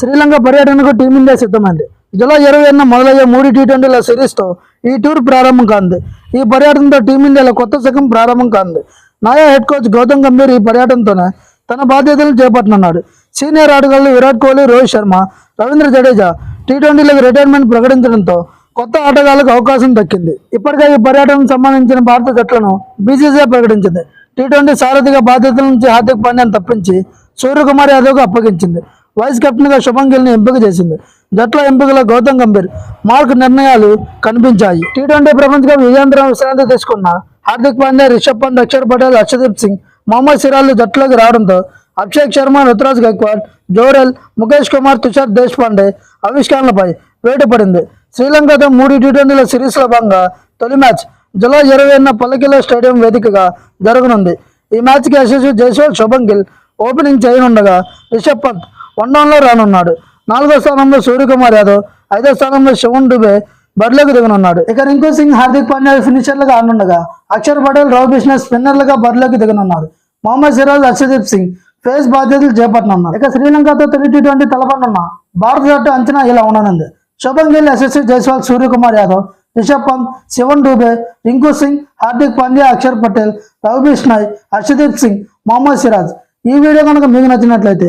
శ్రీలంక పర్యటనకు టీమిండియా సిద్ధమైంది. జూలై ఇరవై ఎన్న మొదలయ్యే మూడు టీ ట్వంటీల సిరీస్తో ఈ టూర్ ప్రారంభం కాంది ఈ పర్యటనతో టీమిండియాలో కొత్త శకం ప్రారంభం కాంది నాయా హెడ్ కోచ్ గౌతమ్ గంభీర్ ఈ పర్యటనతోనే తన బాధ్యతలను చేపట్టనున్నాడు. సీనియర్ ఆటగాళ్ళు విరాట్ కోహ్లీ రోహిత్ శర్మ రవీంద్ర జడేజా టీ ట్వంటీలకు రిటైర్మెంట్ ప్రకటించడంతో కొత్త ఆటగాళ్ళకు అవకాశం దక్కింది. ఇప్పటికే ఈ పర్యటనకు సంబంధించిన భారత జట్లను బీసీసీఐ ప్రకటించింది. టీ ట్వంటీ సారథిగా బాధ్యతల నుంచి హార్దిక్ పాండ్యాను తప్పించి సూర్యకుమార్ యాదవ్కు అప్పగించింది. వైస్ కెప్టెన్గా శుభం గిల్ని ఎంపిక చేసింది. జట్ల ఎంపికలో గౌతమ్ గంభీర్ మార్క్ నిర్ణయాలు కనిపించాయి. టీ ట్వంటీ ప్రపంచ కప్ విజయాంతరం విశ్రాంతి తీసుకున్న హార్దిక్ పాండ్యా రిషబ్ పంత్ అక్షర్ పటేల్ అక్షదీప్ సింగ్ మొహమ్మద్ సిరాజ్ జట్లోకి రావడంతో అభిషేక్ శర్మ రుతురాజ్ గైక్వాడ్ జోరెల్ ముఖేష్ కుమార్ తుషార్ దేశ్పాండే ఆవిష్కరణలపై వేటు పడింది శ్రీలంకతో మూడు టీ ట్వంటీల సిరీస్లో భాగంగా తొలి మ్యాచ్ జూలై ఇరవై ఎన్న పల్లకిలో స్టేడియం వేదికగా జరగనుంది. ఈ మ్యాచ్కి యశస్వి జైస్వాల్ శుభం గిల్ ఓపెనింగ్ చేయనుండగా రిషబ్ పంత్ వన్ రానున్నాడు. నాలుగో స్థానంలో సూర్యకుమార్ యాదవ్ ఐదో స్థానంలో శివన్ డుబే బరిలోకి దిగనున్నాడు. ఇక రింకు సింగ్ హార్దిక్ పాండ్యా ఫినిషర్లుగా ఆడనుండగా అక్షర్ పటేల్ రవి బిష్ణర్ స్పిన్నర్లుగా బరిలోకి దిగనున్నారు. మొహమ్మద్ సిరాజ్ అర్షదీప్ సింగ్ ఫేస్ బాధ్యతలు చేపట్టనున్నారు. ఇక శ్రీలంకతో తొలి టీ ట్వంటీ తలపనున్న భారత జట్టు అంచనా ఇలా ఉండనుంది. శుభం గిల్ యశస్వి జైస్వాల్ సూర్యకుమార్ యాదవ్ రిషబ్ పంత్ శివన్ డూబే రింకు సింగ్ హార్దిక్ పాండ్యా అక్షర్ పటేల్ రవి బిష్నాయ్ హర్షదీప్ సింగ్ మొహమ్మద్ సిరాజ్. ఈ వీడియో కనుక మీకు నచ్చినట్లయితే